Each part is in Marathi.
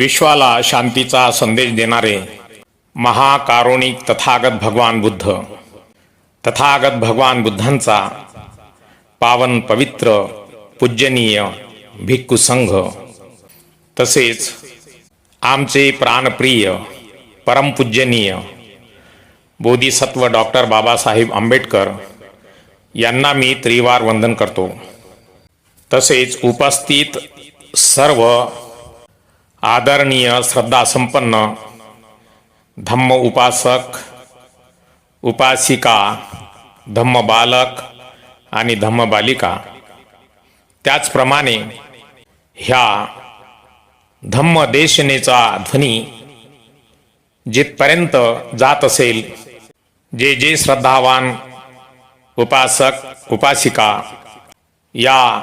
विश्वाला शांतीचा संदेश देणारे महाकारुणिक तथागत भगवान बुद्ध. तथागत भगवान बुद्धांचा पावन पवित्र पूजनीय भिक्खू संघ. तसेच आमचे प्राणप्रिय परमपूजनीय बोधिसत्व डॉक्टर बाबासाहेब आंबेडकर यांना मी त्रिवार वंदन करतो. तसेच उपस्थित सर्व आदरणीय श्रद्धासंपन्न धम्म उपासक उपासिका धम्म बालक आणि धम्म बालिका. त्याचप्रमाणे ह्या धम्म देशनेचा ध्वनी जिथपर्यंत जात असेल जे जे श्रद्धावान उपासक उपासिका या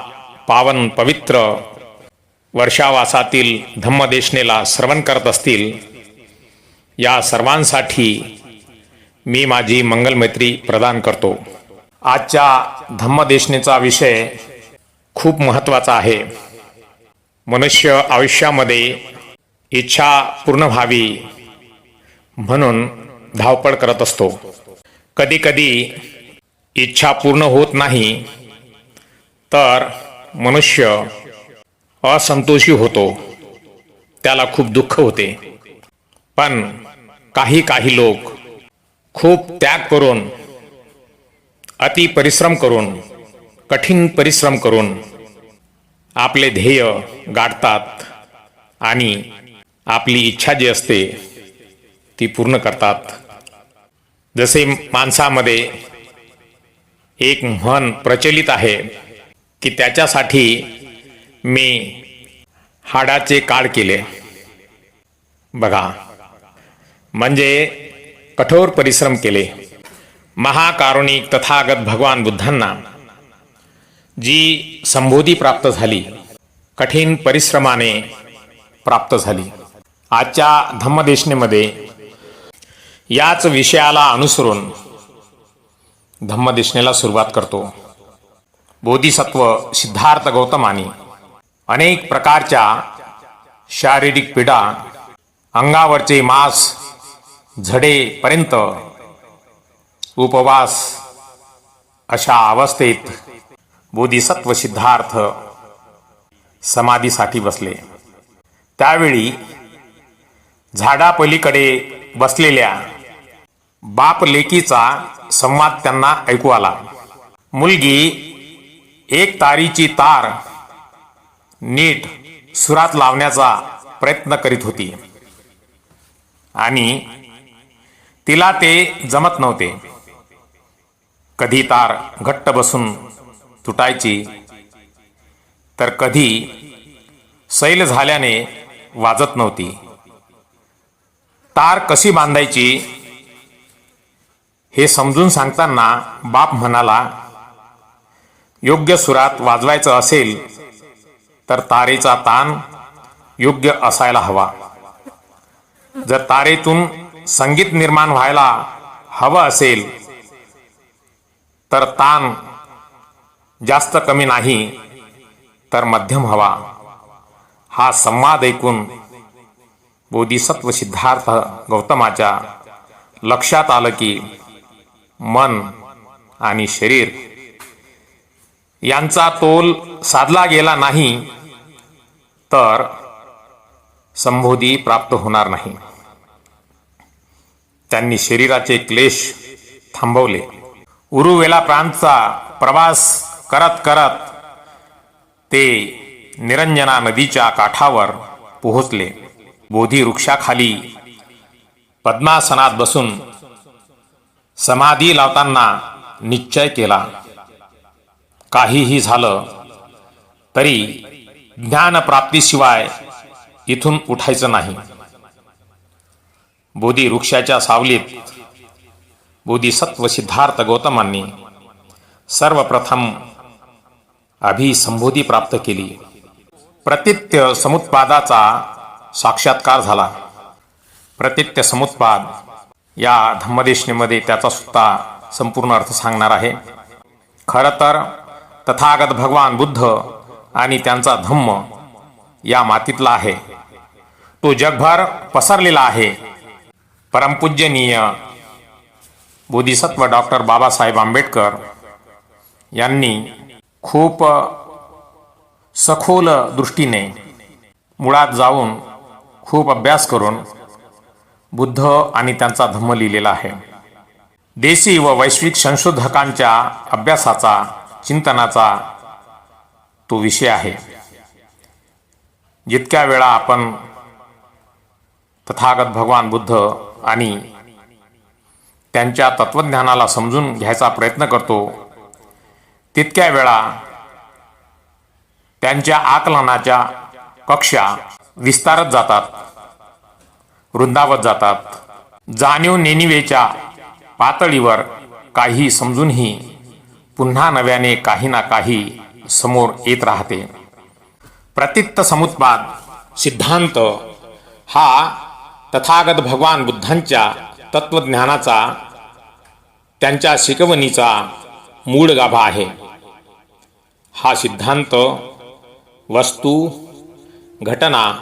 पावन पवित्र वर्षावासातील धम्मदेशनेला श्रवण करत असतील या सर्वांसाठी मी माझी मंगलमैत्री प्रदान करतो. आजच्या धम्मदेशनेचा विषय खूप महत्त्वाचा आहे. मनुष्य आयुष्यामध्ये इच्छा पूर्ण व्हावी म्हणून धावपळ करत असतो. कधीकधी इच्छा पूर्ण होत नाही तर मनुष्य असंतोषी होतो. त्याला खूप दुःख होते. पण काही काही लोक खूप त्याग करून अति परिश्रम करून कठीण परिश्रम करून आपले ध्येय गाठतात आणि आपली इच्छा जी असते ती पूर्ण करतात. जसे माणसामध्ये एक म्हण प्रचलित आहे की त्याच्यासाठी मी हाडाचे काळ केले. बघा म्हणजे कठोर परिश्रम केले. महाकारुणिक तथागत भगवान बुद्धांना जी संबोधी प्राप्त झाली कठीण परिश्रमाने प्राप्त झाली. आजच्या धम्मदेशनेमध्ये याच विषयाला अनुसरून धम्मदेशनेला सुरुवात करतो. बोधिसत्व सिद्धार्थ गौतमानी अनेक प्रकारच्या शारीरिक पीडा अंगावरचे मांस झडेपर्यंत उपवास अशा अवस्थेत बोधिसत्व सिद्धार्थ समाधीसाठी बसले. त्यावेळी झाडापलीकडे बसलेल्या बाप लेकीचा संवाद त्यांना ऐकू आला. मुलगी एक तारीची तार नीट सुरात लावण्याचा प्रयत्न करीत होती. आणि तिला ते जमत नव्हते. कधी तार घट्ट बसून तुटायची तर कधी सैल झाल्याने वाजत नव्हती. तार कशी बांधायची हे समजून सांगताना बाप म्हणाला योग्य सुरात वाजवायचं असेल तर तारेचा ताण योग्य असायला हवा. जर तारेतून संगीत निर्माण व्हायला हवं असेल तर ताण जास्त कमी नाही तर मध्यम हवा. हा संवाद ऐकून बोधिसत्व सिद्धार्थ गौतमाच्या लक्षात आलं की मन आणि शरीर यांचा तोल साधला गेला नाही तर संबोधी प्राप्त होणार नाही. त्यांनी शरीराचे क्लेश थांबवले. उरुवेला प्रांतचा प्रवास करत करत ते निरंजना नदीच्या काठावर पोहोचले. बोधी वृक्षाखाली पद्मासनात बसून समाधी लावताना निश्चय केला. काहीही झालं तरी ज्ञानप्राप्तीशिवाय इथून उठायचं नाही. बोधी वृक्षाच्या सावलीत बोधिसत्व सिद्धार्थ गौतमांनी सर्वप्रथम अभिसंबोधी प्राप्त केली. प्रतित्य समुत्पादाचा साक्षात्कार झाला. प्रतित्य समुत्पाद या धम्मदेशनेमध्ये त्याचा सुद्धा संपूर्ण अर्थ सांगणार आहे. खरं तर तथागत भगवान बुद्ध आणि त्यांचा धम्म या मातीतला आहे. तो जगभर पसरलेला आहे. परमपूज्यनीय बोधिसत्व डॉक्टर बाबासाहेब आंबेडकर यांनी खूप सखोल दृष्टीने मुळात जाऊन खूप अभ्यास करून बुद्ध आणि त्यांचा धम्म लिहिलेला आहे. देशी व वैश्विक संशोधकांच्या अभ्यासाचा चिंतनाचा तो विषय आहे. जितक्या वेळा आपण तथागत भगवान बुद्ध आणि त्यांच्या तत्वज्ञानाला समजून घ्यायचा प्रयत्न करतो तितक्या वेळा त्यांच्या आकलनाच्या कक्षा विस्तारत जातात वृंदावत जातात. जाणीव नेनिवेच्या पातळीवर काही समजूनही पुन्हा नव्याने काही ना काही समोर येत राहते. प्रतित्त समुत्पाद सिद्धांत हा तथागत भगवान बुद्धांच्या तत्वज्ञानाचा त्यांच्या शिकवणीचा मूळ गाभा आहे. हा सिद्धांत वस्तू घटना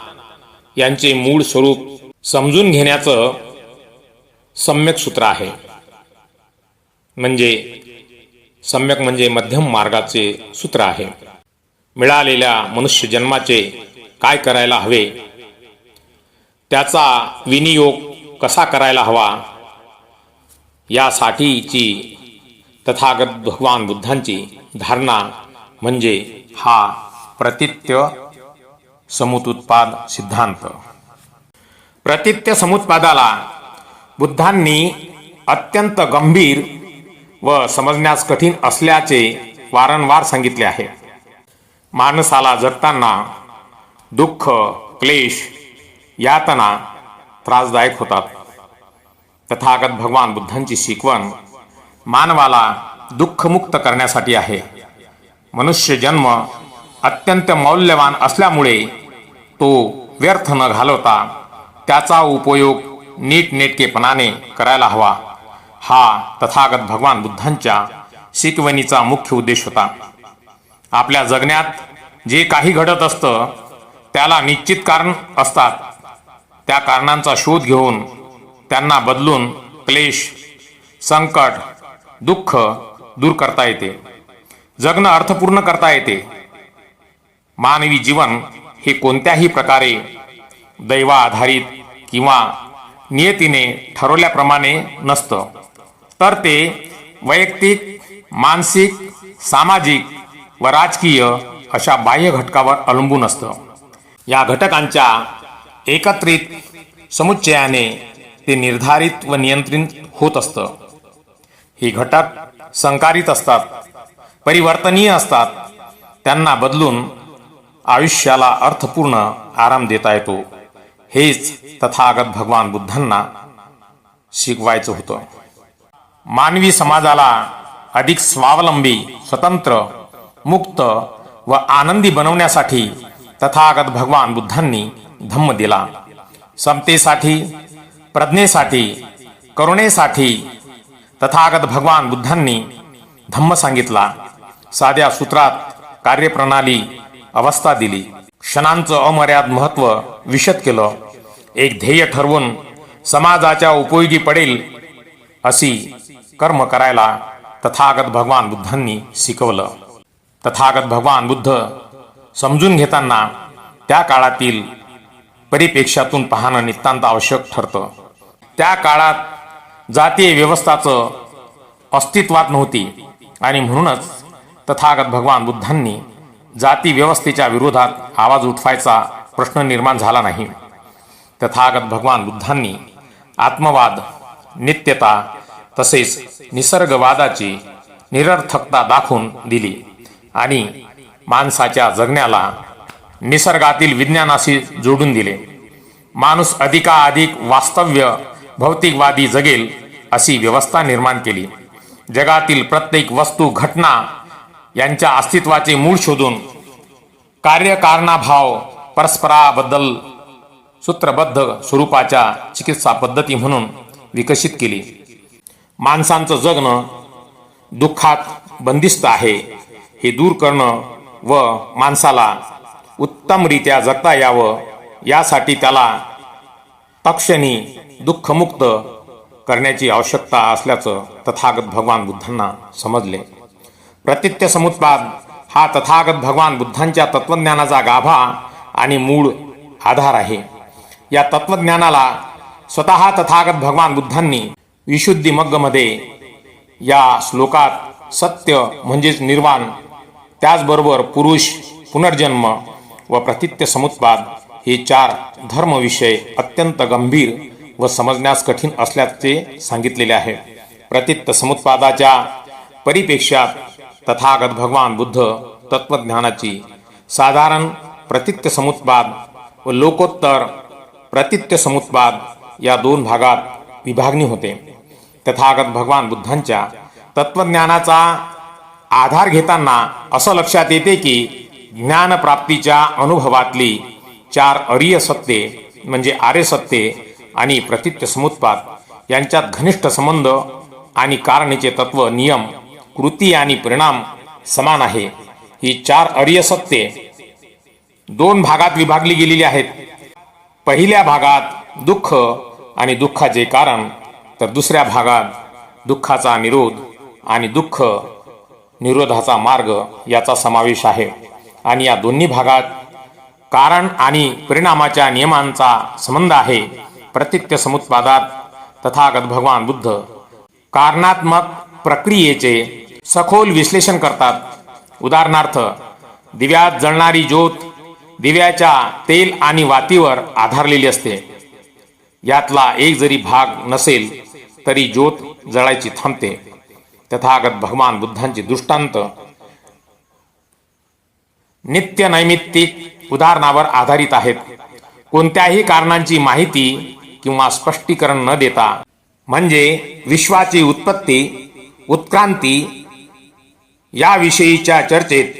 यांचे मूळ स्वरूप समजून घेण्याचं सम्यक सूत्र आहे. म्हणजे सम्यक म्हणजे मध्यम मार्गाचे सूत्र आहे. मिळालेल्या मनुष्य जन्माचे काय करायला हवे? त्याचा विनियोग कसा करायला हवा? यासाठीची तथागत भगवान बुद्धांची धारणा म्हणजे हा प्रतित्य समुत्पाद सिद्धांत. प्रतित्य समुत्पादाला बुद्धांनी अत्यंत गंभीर व समजण्यास कठीण असल्याचे वारंवार सांगितले आहे. माणसाला जगताना दुःख क्लेश यातना त्रासदायक होतात. तथागत भगवान बुद्धांची शिकवण मानवाला दुःखमुक्त करण्यासाठी आहे. मनुष्य जन्म अत्यंत मौल्यवान असल्यामुळे तो व्यर्थ न घालवता त्याचा उपयोग नीटनेटकेपणाने करायला हवा. हा तथागत भगवान बुद्धांच्या शिकवणीचा मुख्य उद्देश होता. आपल्या जगण्यात जे काही घडत असतं त्याला निश्चित कारण असतात. त्या कारणांचा शोध घेऊन त्यांना बदलून क्लेश संकट दुःख दूर करता येते. जगणं अर्थपूर्ण करता येते. मानवी जीवन हे कोणत्याही प्रकारे दैवा आधारित किंवा नियतीने ठरवल्याप्रमाणे नसतं. तर ते वैयक्तिक मानसिक सामाजिक व राजकीय अशा बाह्य घटकावर अवलंबून असतं. या घटकांच्या एकत्रित समुच्चयाने ते निर्धारित व नियंत्रित होत असतं. ही घटक संकारित असतात परिवर्तनीय असतात त्यांना बदलून आयुष्याला अर्थपूर्ण आराम देता येतो. हेच तथागत भगवान बुद्धांना शिकवायचं होतं. मानवी समाजाला अधिक स्वावलंबी स्वतंत्र मुक्त व आनंदी बनवण्यासाठी तथागत भगवान बुद्धांनी धम्म दिला. समतेसाठी प्रज्ञेसाठी करुणेसाठी तथागत भगवान बुद्धांनी धम्म सांगितला. साध्या सूत्रात कार्यप्रणाली अवस्था दिली. क्षणांचं अमर्याद महत्त्व विशद केलं. एक ध्येय ठरवून समाजाच्या उपयोगी पडेल अशी कर्म करायला तथागत भगवान बुद्धांनी शिकवलं. तथागत भगवान बुद्ध समजून घेताना त्या काळातील परिपेक्षातून पाहणं नितांत आवश्यक ठरतं. त्या काळात जातीय व्यवस्थाचं अस्तित्वात नव्हती आणि म्हणूनच तथागत भगवान बुद्धांनी जाती व्यवस्थेच्या विरोधात आवाज उठवायचा प्रश्न निर्माण झाला नाही. तथागत भगवान बुद्धांनी आत्मवाद नित्यता तसेच निसर्गवादाची निरर्थकता दाखवून दिली. आणि माणसाच्या जगण्याला निसर्गातील विज्ञानाशी जोडून दिले. माणूस अधिकाधिक वास्तव्य भौतिकवादी जगेल अशी व्यवस्था निर्माण केली. जगातील प्रत्येक वस्तू घटना यांच्या अस्तित्वाचे मूळ शोधून कार्यकारणाभाव परस्पराबद्दल सूत्रबद्ध स्वरूपाच्या चिकित्सा पद्धती म्हणून विकसित केली. माणसांचं जगणं दुःखात बंदिस्त आहे हे दूर करणं व माणसाला उत्तमरित्या जगता यावं यासाठी त्याला तक्षणी दुःखमुक्त करण्याची आवश्यकता असल्याचं तथागत भगवान बुद्धांना समजले. प्रतित्य समुत्पाद हा तथागत भगवान बुद्धांच्या तत्वज्ञानाचा गाभा आणि मूळ आधार आहे. या तत्वज्ञानाला स्वतः तथागत भगवान बुद्धांनी विशुद्धी मग्गमध्ये या श्लोकात सत्य म्हणजेच निर्वाण त्याचबरोबर पुरुष पुनर्जन्म व प्रतित्य समुत्पाद हे चार धर्मविषय अत्यंत गंभीर व समजण्यास कठीण असल्याचे सांगितलेले आहे. प्रतित्य समुत्पादाच्या परिपेक्षात तथागत भगवान बुद्ध तत्वज्ञानाची साधारण प्रतित्य समुत्पाद व लोकोत्तर प्रतित्य समुत्पाद या दोन भागात विभागणी होते. तथागत भगवान बुद्धांच्या तत्वज्ञानाचा आधार घेताना असं लक्षात येते की ज्ञानप्राप्तीच्या अनुभवातली चार अरिय सत्ये म्हणजे आर्य सत्ये आणि प्रतित्य समुत्पाद यांच्यात घनिष्ठ संबंध आणि कारणीचे तत्व नियम कृती आणि परिणाम समान आहे. ही चार अरिय सत्ये दोन भागात विभागली गेलेली आहेत. पहिल्या भागात दुःख आणि दुःखाचे कारण तर दुसऱ्या भागात दुःखाचा निरोध आणि दुःख निरोधाचा मार्ग याचा समावेश आहे. आणि या दोन्ही भागात कारण आणि परिणामाच्या नियमांचा संबंध आहे. प्रत्यक्ष समुत्पादात तथागत भगवान बुद्ध कारणात्मक प्रक्रियेचे सखोल विश्लेषण करतात. उदाहरणार्थ दिव्यात जळणारी ज्योत दिव्याच्या तेल आणि वातीवर आधारलेली असते. यातला एक जरी भाग नसेल तरी ज्योत जळायची थांबते. तथागत भगवान बुद्धांचे दृष्टांत नित्य नैमित्तिक उदाहरणावर आधारित आहेत. कोणत्याही कारणांची माहिती किंवा स्पष्टीकरण न देता म्हणजे विश्वाची उत्पत्ती उत्क्रांती याविषयीच्या चर्चेत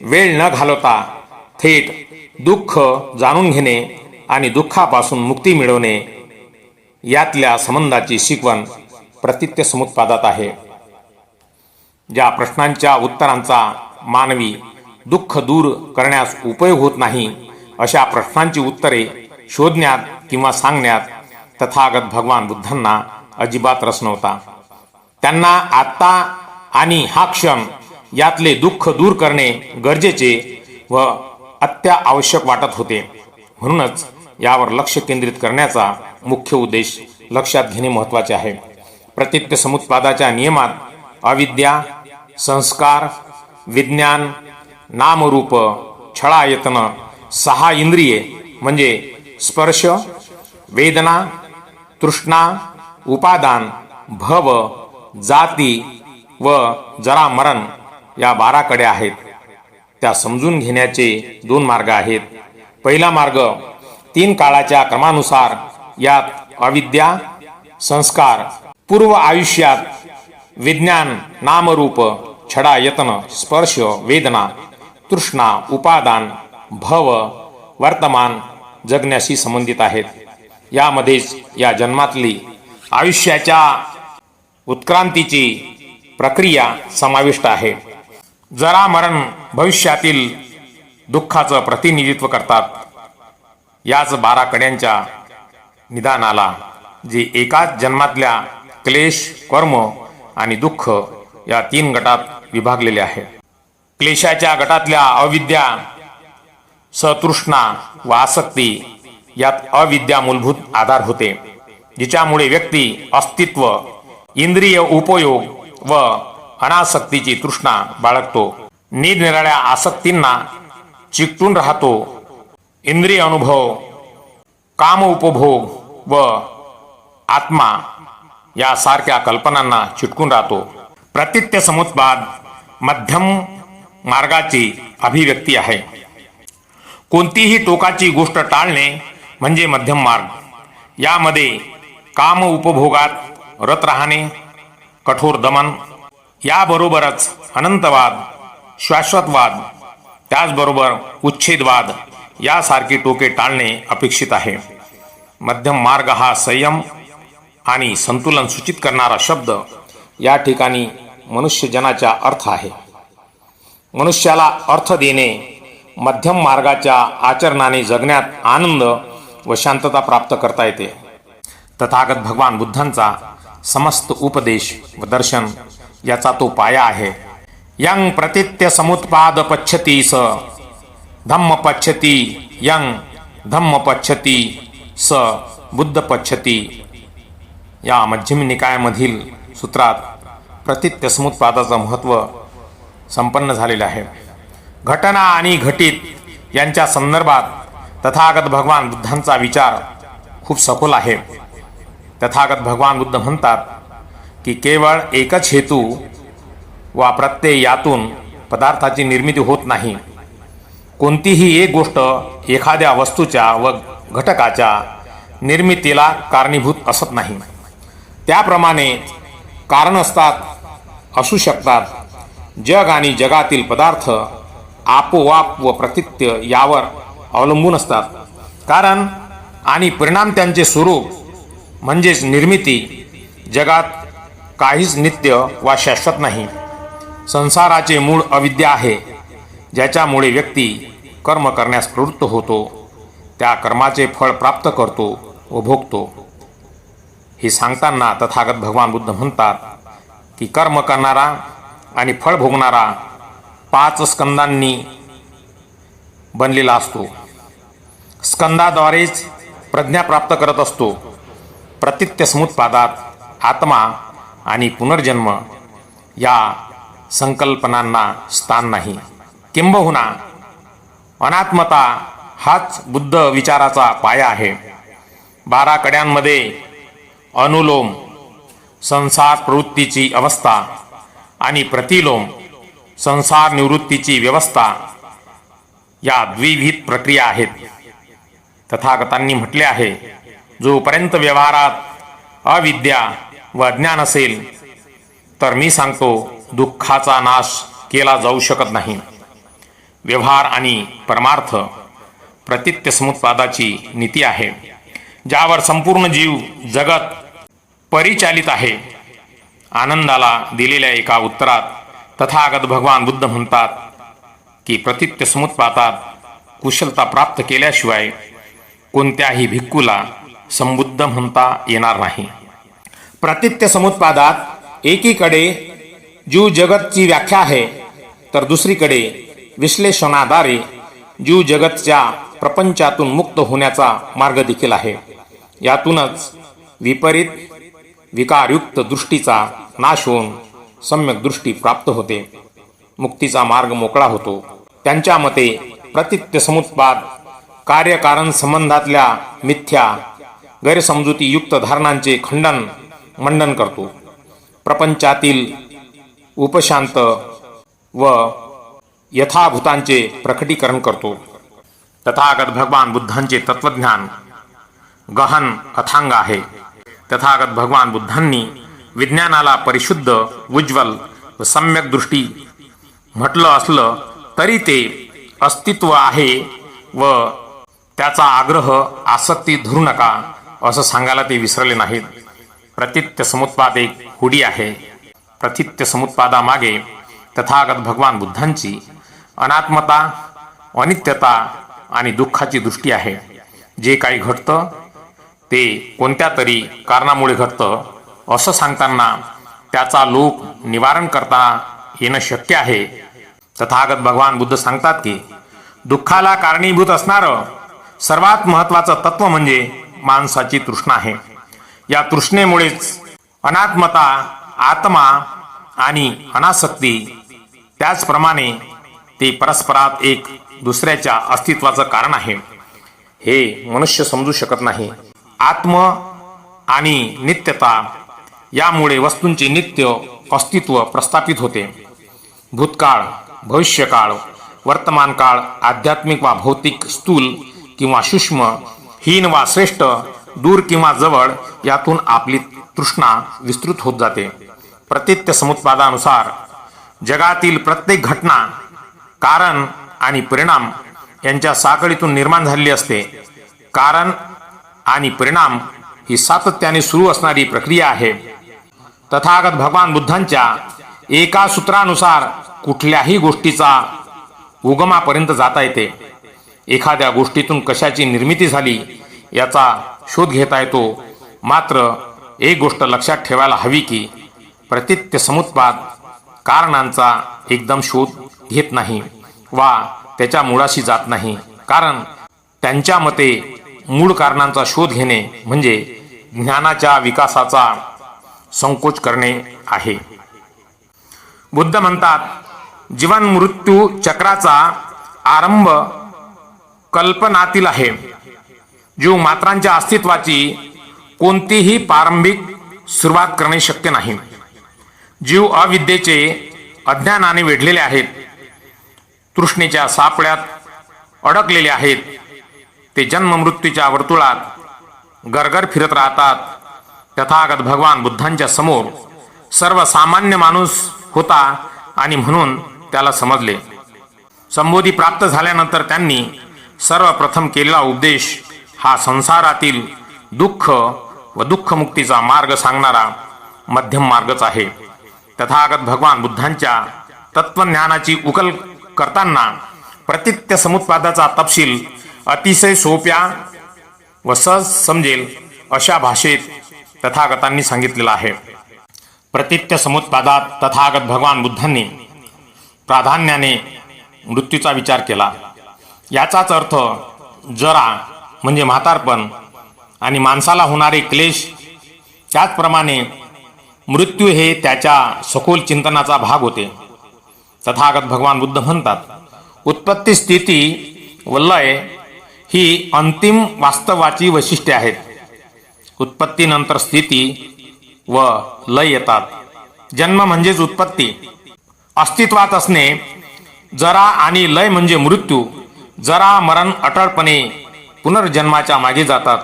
वेळ न घालवता थेट दुःख जाणून घेणे आणि दुःखापासून मुक्ती मिळवणे यातल्या संबंधाची शिकवण प्रतित्य समुत्पादात आहे. ज्या प्रश्नांच्या उत्तरांचा मानवी दुःख दूर करण्यास उपयोग होत नाही अशा प्रश्नांची उत्तरे शोधण्यात किंवा सांगण्यात तथागत भगवान बुद्धांना अजिबात रस नव्हता. त्यांना आत्ता आणि हा क्षण यातले दुःख दूर करणे गरजेचे व अत्यावश्यक वाटत होते. म्हणूनच यावर लक्ष केंद्रित करण्याचा मुख्य उद्देश लक्षात घेणे महत्त्वाचे आहे. प्रतित्य समुत्पादाच्या नियमात अविद्या संस्कार विज्ञान नामरूप छळायतन सहा इंद्रिये म्हणजे स्पर्श वेदना तृष्णा उपादान भव जाती व जरा मरण या बारा कडे आहेत. त्या समजून घेण्याचे दोन मार्ग आहेत. पहिला मार्ग तीन काळाच्या क्रमानुसार यात अविद्या संस्कार पूर्व आयुष्यात विज्ञान नामरूप छडा यतन स्पर्श वेदना तृष्णा उपादान भव वर्तमान जगण्याशी संबंधित आहेत. यामध्येच या जन्मातली आयुष्याच्या उत्क्रांतीची प्रक्रिया समाविष्ट आहे. जरा मरण भविष्यातील दुःखाचं प्रतिनिधित्व करतात. याच बारा कड्यांच्या निदानाला जे एकाच जन्मातल्या क्लेश कर्म आणि दुःख या तीन गटात विभागलेले आहे. क्लेशाच्या गटातल्या अविद्या सतृष्णा व आसक्ती यात अविद्या मूलभूत आधार होते जिच्यामुळे व्यक्ती अस्तित्व इंद्रिय उपयोग व अनासक्तीची तृष्णा बाळगतो. निरनिराळ्या आसक्तींना चिकटून राहतो इंद्रिय अनुभव काम उपभोग व आत्मा यासारख्या कल्पनांना चिटकून राहतो. प्रतित्य समुत्पाद मध्यम मार्गाची अभिव्यक्ती आहे. कोणतीही टोकाची गोष्ट टाळणे म्हणजे मध्यम मार्ग. यामध्ये काम उपभोगात रत राहणे कठोर दमन याबरोबरच अनंतवाद शाश्वतवाद त्याचबरोबर उच्छेदवाद यासारखी टोके टाळणे अपेक्षित आहे. मध्यम मार्ग हा संयम आणि संतुलन सूचित करणारा शब्द या ठिकाणी मनुष्यजनाचा अर्थ आहे. मनुष्याला अर्थ देणे मध्यम मार्गाच्या आचरणाने जगण्यात आनंद व शांतता प्राप्त करता येते. तथागत भगवान बुद्धांचा समस्त उपदेश व दर्शन याचा तो पाया आहे. यंग प्रतित्य समुत्पाद पच्छती स धम्म पच्छती यंग धम्म पच्छती स बुद्ध पच्छती या मध्यम निकायामधील सूत्रात प्रतित्य समुत्पादाचं महत्त्व संपन्न झालेलं आहे. घटना आणि घटित यांच्या संदर्भात तथागत भगवान बुद्धांचा विचार खूप सखोल आहे. तथागत भगवान बुद्ध म्हणतात की केवळ एकच हेतू वा प्रत्यय यातून पदार्थाची निर्मिती होत नाही. कोणतीही एक गोष्ट एखाद्या वस्तूच्या व घटकाच्या निर्मितीला कारणीभूत असत नाही. त्याप्रमाणे कारण असतात असू शकतात जग आणि जगातील पदार्थ आपोआप व प्रतित्य यावर अवलंबून असतात. कारण आणि परिणाम त्यांचे स्वरूप म्हणजेच निर्मिती जगात काहीच नित्य वा शाश्वत नाही. संसाराचे मूळ अविद्या आहे ज्याच्यामुळे व्यक्ती कर्म करण्यास प्रवृत्त होतो त्या कर्माचे फळ प्राप्त करतो व भोगतो. हे सांगताना तथागत भगवान बुद्ध म्हणतात की कर्म करणारा आणि फळ भोगणारा पाच स्कंदांनी बनलेला असतो. स्कंदाद्वारेच प्रज्ञा प्राप्त करत असतो. प्रतित्य समुत्पादात आत्मा आणि पुनर्जन्म या संकल्पनांना स्थान नाही. किंबहुना अनात्मता हाच बुद्ध विचाराचा पाया आहे. बारा कड्यांमध्ये अनुलोम संसार प्रवृत्तीची अवस्था आणि प्रतिलोम संसार निवृत्तीची व्यवस्था या द्विविध प्रक्रिया आहेत. तथागतांनी म्हटले आहे जोपर्यंत व्यवहारात अविद्या व अज्ञान असेल तर मी सांगतो दुःखाचा नाश केला जाऊ शकत नाही. व्यवहार आणि परमार्थ प्रतित्य समुत्पादाची नीती आहे ज्यावर संपूर्ण जीव जगत परिचालित आहे. आनंदाला दिलेल्या एका उत्तरात तथागत भगवान बुद्ध म्हणतात की प्रतित्य समुत्पादात कुशलता प्राप्त केल्याशिवाय कोणत्याही भिक्खूला संबुद्ध म्हणता येणार नाही. प्रतित्य समुत्पादात एकीकडे जीव जगतची व्याख्या आहे तर दुसरीकडे विश्लेषणाद्वारे जीव जगतच्या प्रपंचातून मुक्त होण्याचा मार्ग देखील आहे. यातूनच विपरीत विकारयुक्त दृष्टीचा नाश होऊन सम्यक दृष्टी प्राप्त होते. मुक्तीचा मार्ग मोकळा होतो. त्यांच्या मते प्रतित्य समुत्पाद कार्यकारण संबंधातल्या मिथ्या गैरसमजुतीयुक्त धारणांचे खंडन मंडन करतो. प्रपंचातील उपशांत व यथाभूतांचे प्रकटीकरण करतो. तथागत भगवान बुद्धांचे तत्वज्ञान गहन अथांग आहे. तथागत भगवान बुद्धांनी विज्ञानाला परिशुद्ध उज्ज्वल व सम्यक दृष्टी म्हटलं असलं तरी ते अस्तित्व आहे व त्याचा आग्रह आसक्ती धरू नका असं सांगायला ते विसरले नाहीत. प्रतित्य समुत्पाद एक हुडी आहे. प्रतित्य समुत्पादामागे तथागत भगवान बुद्धांची अनात्मता अनित्यता आणि दुःखाची दृष्टी आहे. जे काही घडतं ते कोणत्या तरी कारणामुळे घडतं असं सांगताना त्याचा लोक निवारण करता येणं शक्य आहे. तथागत भगवान बुद्ध सांगतात की दुःखाला कारणीभूत असणारं सर्वात महत्वाचं तत्व म्हणजे माणसाची तृष्णा आहे. या तृष्णेमुळेच अनात्मता आत्मा आणि अनासक्ती त्याचप्रमाणे ते परस्परात एक दुसऱ्याच्या अस्तित्वाचं कारण आहे. हे मनुष्य समजू शकत नाही. आत्म आणि नित्यता यामुळे वस्तूंचे नित्य अस्तित्व प्रस्थापित होते. भूतकाळ भविष्यकाळ वर्तमान काळ आध्यात्मिक वा भौतिक स्थूल किंवा सूक्ष्म हीन वा श्रेष्ठ दूर किंवा जवळ यातून आपली तृष्णा विस्तृत होत जाते. प्रतित्य समुत्पादानुसार जगातील प्रत्येक घटना कारण आणि परिणाम यांच्या साखळीतून निर्माण झालेली असते. कारण आणि परिणाम ही सातत्याने सुरू असणारी प्रक्रिया आहे. तथागत भगवान बुद्धांच्या एका सूत्रानुसार कुठल्याही गोष्टीचा उगमापर्यंत जाता येते. एखाद्या गोष्टीतून कशाची निर्मिती झाली याचा शोध घेता येतो. मात्र एक गोष्ट लक्षात ठेवायला हवी की प्रतित्य समुत्पाद कारणांचा एकदम शोध घेत नाही वा त्याच्या मुळाशी जात नाही. कारण त्यांच्या मते मूळ कारणांचा शोध घेणे म्हणजे ज्ञानाच्या विकासाचा संकोच करणे आहे. बुद्ध म्हणतात जीवन मृत्यू चक्राचा आरंभ कल्पनातील आहे. जीव मात्रांच्या अस्तित्वाची कोणतीही प्रारंभिक सुरुवात करणे शक्य नाही. जीव अविद्येचे अज्ञानाने वेढलेले आहेत. तृष्णेच्या सापळ्यात अडकलेले आहेत. ते जन्म मृत्यूच्या वर्तुळात गरगर फिरत राहतात. तथागत भगवान बुद्धांच्या समोर सर्वसामान्य माणूस होता आणि म्हणून त्याला समजले. संबोधी प्राप्त झाल्यानंतर त्यांनी सर्वप्रथम केलेला उपदेश हा संसारातील दुःख व दुःखमुक्तीचा मार्ग सांगणारा मध्यम मार्गच आहे. तथागत भगवान बुद्धांच्या तत्वज्ञानाची उकल करताना प्रतित्य समुत्पादाचा तपशील अतिशय सोप्या व सहज समजेल अशा भाषेत तथागतांनी सांगितलेला आहे. प्रतित्य समुत्पादात तथागत भगवान बुद्धांनी प्राधान्याने मृत्यूचा विचार केला. याचाच अर्थ जरा म्हणजे म्हातारपण आणि माणसाला होणारे क्लेश त्याचप्रमाणे मृत्यू हे त्याच्या सखोल चिंतनाचा भाग होते. तथागत भगवान बुद्ध म्हणतात उत्पत्ती स्थिती व लय ही अंतिम वास्तवाची वैशिष्ट्ये आहेत. उत्पत्तीनंतर स्थिती व लय येतात. जन्म म्हणजेच उत्पत्ती. अस्तित्वात असणे जरा आणि लय म्हणजे मृत्यू. जरा मरण अटळपणे पुनर्जन्माच्या मागे जातात.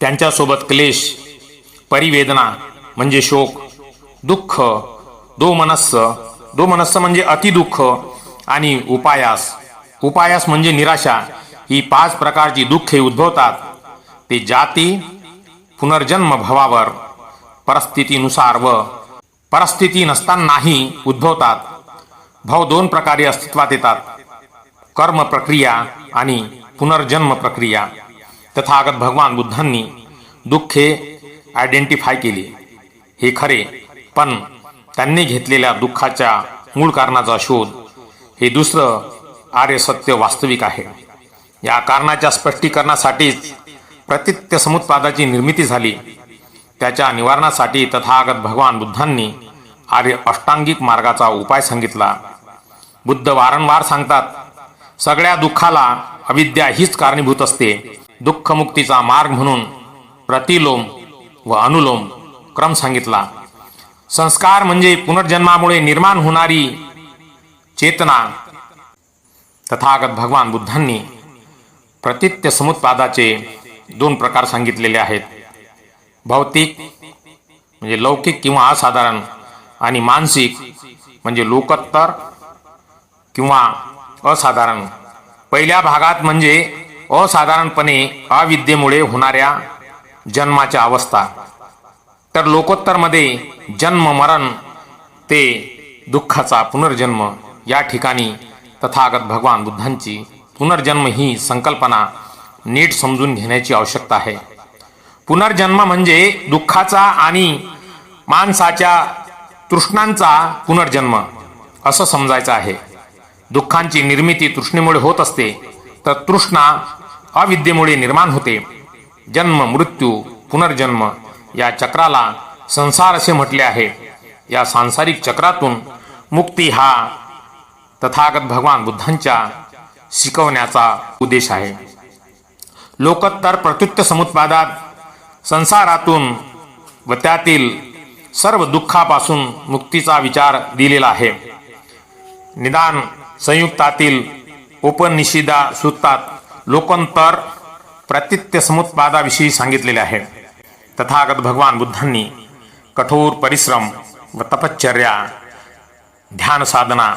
त्यांच्यासोबत क्लेश परिवेदना म्हणजे शोक दुःख दोमनस्स दोमनस्स म्हणजे अतिदुःख आणि उपायास. उपायास म्हणजे निराशा. ही पाच प्रकारची दुःखे उद्भवतात. ते जाती पुनर्जन्म भवावर परिस्थितीनुसार व परिस्थिती नसतानाही उद्भवतात. भाव दोन प्रकारे अस्तित्वात येतात. कर्म प्रक्रिया आणि पुनर्जन्म प्रक्रिया. तथागत भगवान बुद्धांनी दुःखे आयडेंटिफाय केली. हे खरे पण त्यांनी घेतलेल्या दुःखाच्या मूळ कारणाचा शोध हे दुसरं आर्य सत्य वास्तविक आहे. या कारणाच्या स्पष्टीकरणासाठीच प्रतित्य समुत्पादाची निर्मिती झाली. त्याच्या निवारणासाठी तथागत भगवान बुद्धांनी आर्य अष्टांगिक मार्गाचा उपाय सांगितला. बुद्ध वारंवार सांगतात सगळ्या दुःखाला अविद्या हीच कारणीभूत असते. दुःखमुक्तीचा मार्ग म्हणून प्रतिलोम व अनुलोम क्रम सांगितला. संस्कार म्हणजे पुनर्जन्मामुळे निर्माण होणारी चेतना. तथागत भगवान बुद्धांनी प्रतित्य समुत्पादाचे दोन प्रकार सांगितलेले आहेत. भौतिक म्हणजे लौकिक किंवा असाधारण आणि मानसिक म्हणजे लोकोत्तर किंवा असाधारण. पहिल्या भागात म्हणजे असाधारणपणे अविद्येमुळे होणाऱ्या जन्माच्या अवस्था. तर लोकोत्तरमध्ये जन्म मरण ते दुःखाचा पुनर्जन्म या ठिकाणी तथागत भगवान बुद्धांची पुनर्जन्म ही संकल्पना नीट समजून घेण्याची आवश्यकता आहे. पुनर्जन्म म्हणजे दुःखाचा आणि माणसाच्या तृष्णांचा पुनर्जन्म असं समजायचं आहे. दुःखांची निर्मिती तृष्णेमुळे होत असते तर तृष्णा अविद्येमुळे निर्माण होते. जन्म मृत्यू पुनर्जन्म या चक्राला संसार असे म्हटले आहे. या सांसारिक चक्रातून मुक्ती हा तथागत भगवान बुद्धांच्या शिकवण्याचा उद्देश आहे. लोकोत्तर प्रत्युत्त समुत्पादात संसारातून व त्यातील सर्व दुःखापासून मुक्तीचा विचार दिलेला आहे. निदान संयुक्तातील उपनिषिदा सूत्रात लोकोत्तर प्रत्युत्य समुत्पादाविषयी सांगितलेले आहे. तथागत भगवान बुद्धांनी कठोर परिश्रम व तपश्चर्या ध्यान साधना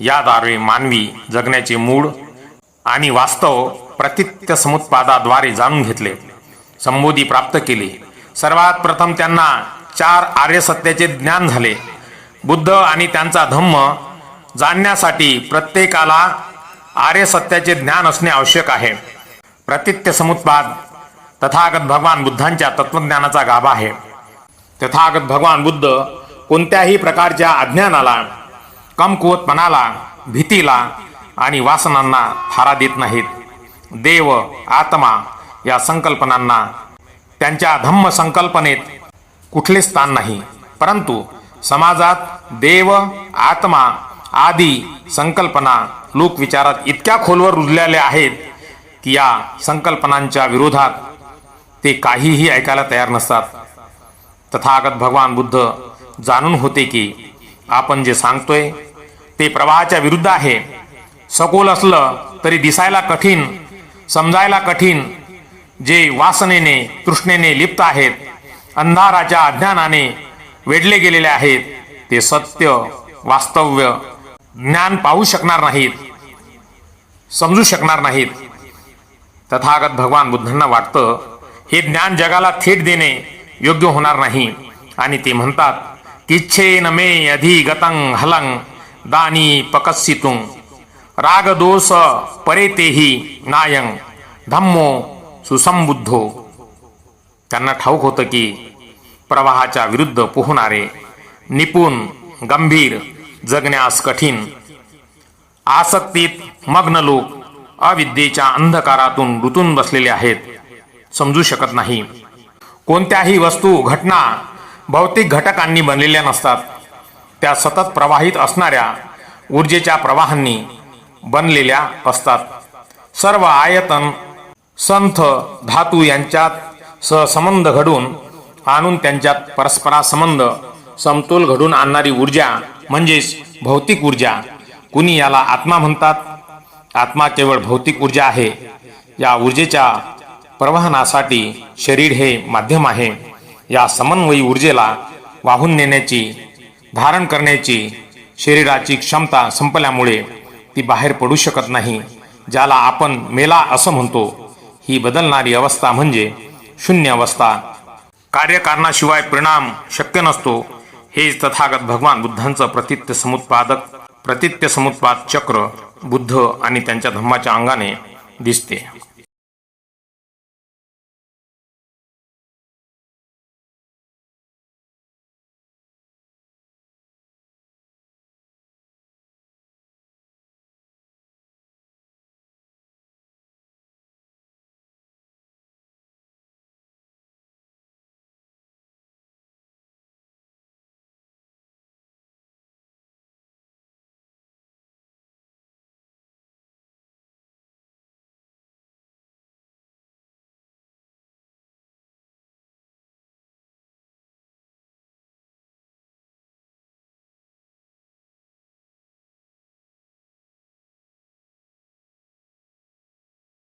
याद्वारे मानवी जगण्याचे मूळ आणि वास्तव प्रतित्य समुत्पादाद्वारे जाणून घेतले संबोधी प्राप्त केली. सर्वात प्रथम त्यांना चार आर्य सत्याचे ज्ञान झाले. बुद्ध आणि त्यांचा धम्म जाणण्यासाठी प्रत्येकाला आर्य सत्याचे ज्ञान असणे आवश्यक आहे. प्रतित्य समुत्पाद तथागत भगवान बुद्धांच्या तत्वज्ञानाचा गाभा आहे. तथागत भगवान बुद्ध कोणत्याही प्रकारच्या अज्ञानाला कमकुवतपणाला भीतीला आणि वासनांना थारा देत नाहीत. देव आत्मा या संकल्पनांना त्यांच्या धम्म संकल्पनेत कुठले स्थान नाही. परंतु समाजात देव आत्मा आदी संकल्पना लोकविचारात इतक्या खोलवर रुजलेल्या आहेत की या संकल्पनांच्या विरोधात ते काहीही ऐकायला तयार नसतात. तथागत भगवान बुद्ध जाणून होते की आपण जे सांगतोय ते प्रवाहाच्या विरुद्ध आहे. सखोल असलं तरी दिसायला कठीण समजायला कठीण जे वासनेने तृष्णेने लिप्त आहेत अंधाराच्या अज्ञानाने वेढले गेलेले आहेत ते सत्य वास्तव्य ज्ञान पाहू शकणार नाहीत समजू शकणार नाहीत. तथागत भगवान बुद्धांना वाटतं हे ज्ञान जगाला थेट देणे योग्य होणार नाही. आणि ते म्हणतात किच्छेन मे अधिगतं हलंग दानी पकस्सितुं। राग दोष परे तेही नायंग धम्मो सुसंबुद्धो त्यांना ठाऊक होतं की प्रवाहाच्या विरुद्ध पोहणारे निपुण गंभीर जगण्यास कठीण आसक्तीत मग्न लोक अविद्येच्या अंधकारातून रुतून बसलेले आहेत. समजू शकत नाही. कोणत्याही वस्तू घटना भौतिक घटकांनी बनलेल्या नसतात. त्या सतत प्रवाहित असणाऱ्या ऊर्जेच्या प्रवाहांनी बनलेल्या असतात. सर्व आयतन संथ धातू यांच्यात सहसंबंध घडून आणून त्यांच्यात परस्परासंबंध समतोल घडून आणणारी ऊर्जा म्हणजेच भौतिक ऊर्जा. कुणी याला आत्मा म्हणतात? आत्मा केवळ भौतिक ऊर्जा आहे. या ऊर्जेच्या प्रवहनासाठी शरीर हे माध्यम आहे. या समन्वयी ऊर्जेला वाहून नेण्याची धारण करण्याची शरीराची क्षमता संपल्यामुळे ती बाहेर पडू शकत नाही ज्याला आपण मेला असं म्हणतो. ही बदलणारी अवस्था म्हणजे शून्य अवस्था. कार्यकारणाशिवाय परिणाम शक्य नसतो. हे तथागत भगवान बुद्धांचं प्रतित्य समुत्पादक प्रतित्य समुत्पाद चक्र बुद्ध आणि त्यांच्या धम्माच्या अंगाने दिसते.